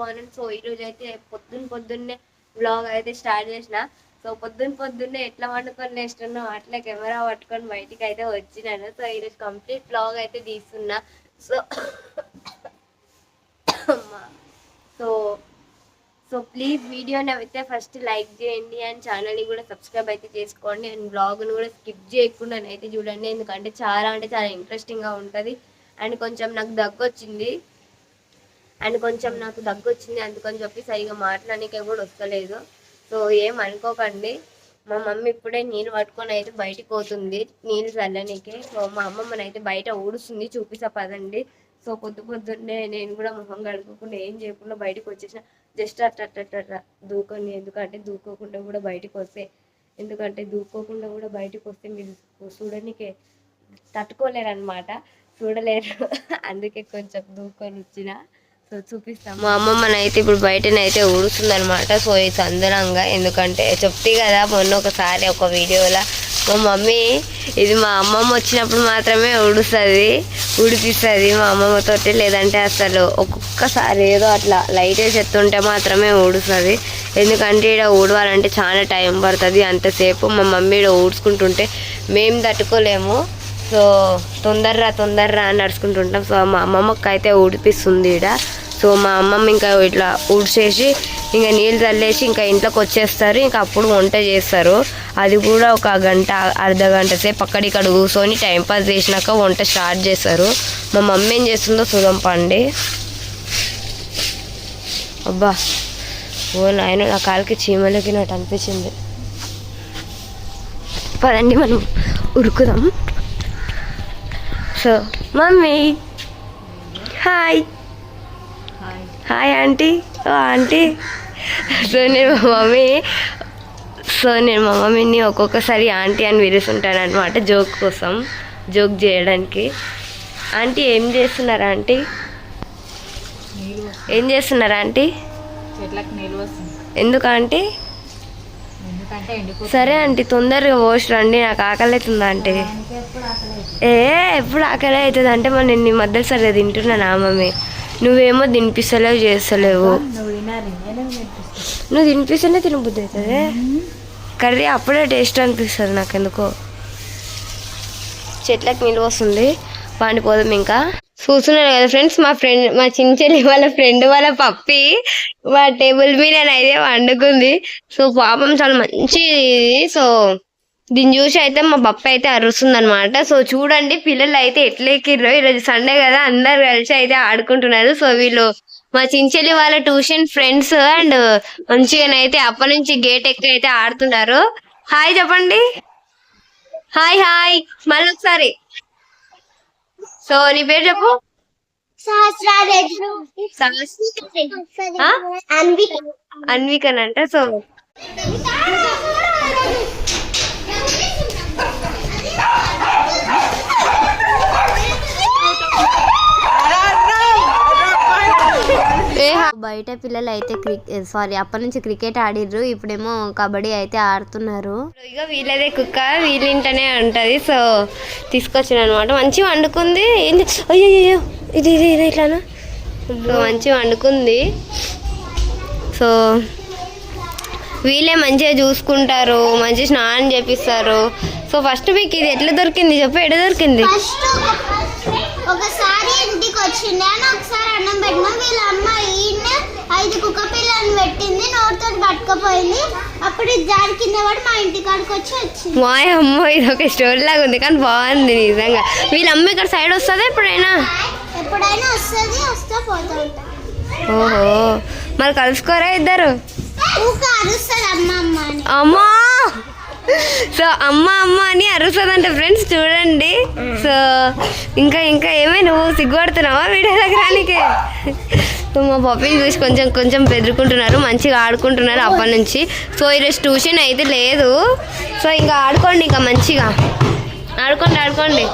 Morning so ఈరోజు అయితే పొద్దున్న పొద్దున్నే బ్లాగ్ అయితే స్టార్ట్ చేసిన. సో పొద్దున్న పొద్దున్నే ఎట్లా వండుకొని లేస్తున్నాం అట్లా కెమెరా పట్టుకొని బయటికి అయితే వచ్చినాను. సో ఈరోజు కంప్లీట్ బ్లాగ్ అయితే తీస్తున్నా. సో సో సో ప్లీజ్ వీడియోని అయితే ఫస్ట్ లైక్ చేయండి అండ్ ఛానల్ని కూడా సబ్స్క్రైబ్ అయితే చేసుకోండి. అండ్ బ్లాగ్ను కూడా స్కిప్ చేయకుండా అయితే చూడండి. ఎందుకంటే చాలా అంటే చాలా ఇంట్రెస్టింగ్గా ఉంటుంది. అండ్ కొంచెం నాకు దగ్గు వచ్చింది అండ్ కొంచెం నాకు దగ్గు వచ్చింది అందుకని చెప్పి సరిగా మాట్లాడడానికి కూడా వస్తలేదు. సో ఏం అనుకోకండి. మా మమ్మీ ఇప్పుడే నీళ్ళు పట్టుకొని అయితే బయటికి పోతుంది నీళ్ళు చల్లనీకి. సో మా అమ్మమ్మని అయితే బయట ఊడుస్తుంది చూపిస్తా పదండి. సో పొద్దు పొద్దున్నే నేను కూడా మొహం కడుక్కోకుండా ఏం చేయకుండా బయటకు వచ్చేసిన. జస్ట్ అట్ట అట్ట దూకొని ఎందుకంటే దూకోకుండా కూడా బయటకు వస్తే ఎందుకంటే దూకోకుండా కూడా బయటకు వస్తే మీరు చూడనికే. తట్టుకోలేరు అనమాట చూడలేరు. అందుకే కొంచెం దూకొని వచ్చిన. సో చూపిస్తాం. మా అమ్మమ్మనైతే ఇప్పుడు బయటనైతే ఊడుస్తుంది అనమాట సో ఇది సందనంగా ఎందుకంటే చెప్తే కదా మొన్న ఒకసారి ఒక వీడియోలో మా మమ్మీ ఇది మా అమ్మమ్మ వచ్చినప్పుడు మాత్రమే ఊడుస్తుంది ఊడిపిస్తుంది మా అమ్మమ్మతో లేదంటే అసలు ఒక్కొక్కసారి ఏదో అట్లా లైట్ చెత్తుంటే మాత్రమే ఊడుస్తుంది. ఎందుకంటే ఇక్కడ ఊడవాలంటే చాలా టైం పడుతుంది. అంతసేపు మా మమ్మీ ఇక్కడ ఊడ్చుకుంటుంటే మేము తట్టుకోలేము. సో తొందరరా తొందరరా అని నడుచుకుంటుంటాం. సో మా అమ్మమ్మకి అయితే ఊడిపిస్తుంది ఈడ. సో మా అమ్మమ్మ ఇంకా ఇట్లా ఊడ్చేసి ఇంకా నీళ్ళు చల్లేసి ఇంకా ఇంట్లోకి వచ్చేస్తారు. ఇంకా అప్పుడు వంట చేస్తారు. అది కూడా ఒక గంట అర్ధ గంట సేపు అక్కడ ఇక్కడ కూర్చొని టైంపాస్ చేసినాక వంట స్టార్ట్ చేస్తారు. మా మమ్మీ ఏం చేస్తుందో చూద్దాం పండి. అబ్బా ఓ నాయన నా కాలికి చీమలకినట్టు నాకు అనిపించింది. పదండి మనం ఉరుకుదాం. So mummy hi. Hi aunty ఓ ఆంటీ సో నేను మా మమ్మీ సో నేను మా మమ్మీని ఒక్కొక్కసారి ఆంటీ అని పిలుస్తుంటాను అనమాట జోక్ కోసం. జోక్ చేయడానికి. ఆంటీ ఏం చేస్తున్నారా ఆంటీ ఏం చేస్తున్నారా ఆంటీ ఎందుకు ఆంటీ సరే ఆంటీ తొందరగా పోసి రండి నాకు ఆకలి అవుతుంది ఆంటీ ఏ ఎప్పుడు ఆకలి అవుతుంది అంటే మరి నేను నీ మధ్య సరే తింటున్నానా మమ్మీ నువ్వేమో తినిపిస్తలేవు చేస్తలేవు. నువ్వు తినిపిస్తేనే తినబుద్ధి అవుతుంది కర్రీ అప్పుడే టేస్ట్ అనిపిస్తుంది నాకు ఎందుకో చెట్లకు నిల్వ వస్తుంది పండిపోదాం ఇంకా. చూస్తున్నాను కదా ఫ్రెండ్స్ మా ఫ్రెండ్ మా చిన్న చెల్లి వాళ్ళ ఫ్రెండ్ వాళ్ళ పప్పి మా టేబుల్ మీద అయితే వండుకుంది. సో పాపం చాలా మంచి సో దీన్ని చూసి అయితే మా పప్ప అయితే అరుస్తుంది అనమాట సో చూడండి పిల్లలు అయితే ఎట్లా ఎక్కిర్రో. ఈరోజు సండే కదా అందరు కలిసి అయితే ఆడుకుంటున్నారు. సో వీళ్ళు మా చించెల్లి వాళ్ళ ట్యూషన్ ఫ్రెండ్స్ అండ్ మంచిగానైతే అప్పటి నుంచి గేట్ ఎక్కి అయితే ఆడుతున్నారు. హాయ్ చెప్పండి. Hi hi. మళ్ళీ ఒకసారి. సో నీ పేరు చెప్పు? అన్వికన్ అంట సో బయట పిల్లలు అయితే క్రికెట్ సారీ అప్పటి నుంచి క్రికెట్ ఆడిర్రు ఇప్పుడేమో కబడ్డీ అయితే ఆడుతున్నారు. ఇక వీళ్ళదే కుక్క వీళ్ళింటనే ఉంటది సో తీసుకొచ్చిన అనమాట మంచిగా వండుకుంది. ఏంది? అయ్యో అయ్యో ఇది ఇది ఇది ఇట్లానా? మంచిగా వండుకుంది. సో వీళ్ళే మంచిగా చూసుకుంటారు మంచిగా స్నానం చేపిస్తారు. సో ఫస్ట్ మీకు ఇది ఎట్లా దొరికింది చెప్పు ఎట్లా దొరికింది? ఫస్ట్ ఒకసారి ఇంటికి ఒకసారి అన్నం పెట్టినా వీళ్ళ అమ్మ ఈయన ఐదు కుక్క పిల్లల్ని పెట్టింది నోటితో పట్టుకపోయింది. అప్పుడు జారి కింద పడి మా ఇంటి కాడికి వచ్చి వచ్చింది. మా అమ్మ ఇది ఒక స్టోరీ లాగా ఉంది కానీ బాగుంది నిజంగా. వీళ్ళ అమ్మ ఇక్కడ సైడ్ వస్తుందా ఎప్పుడైనా? ఎప్పుడైనా వస్తుంది వస్తే పోతూ ఉంటుంది ఓహో మరి కలుసుకోరా ఇద్దరు? అమ్మా! సో అమ్మ అమ్మ అని అరుస్తుందంట ఫ్రెండ్స్ చూడండి. సో ఇంకా ఇంకా ఏమై నువ్వు సిగ్గుపడుతున్నావా వీడియో దగ్గరానికి సో మా పప్పీని చూసి కొంచెం కొంచెం బెదురుకుంటున్నారు మంచిగా ఆడుకుంటున్నారు అప్పటి నుంచి. సో ఈరోజు ట్యూషన్ అయితే లేదు. సో ఇంకా ఆడుకోండి ఇంకా మంచిగా. ఆడుకోండి ఆడుకోండి.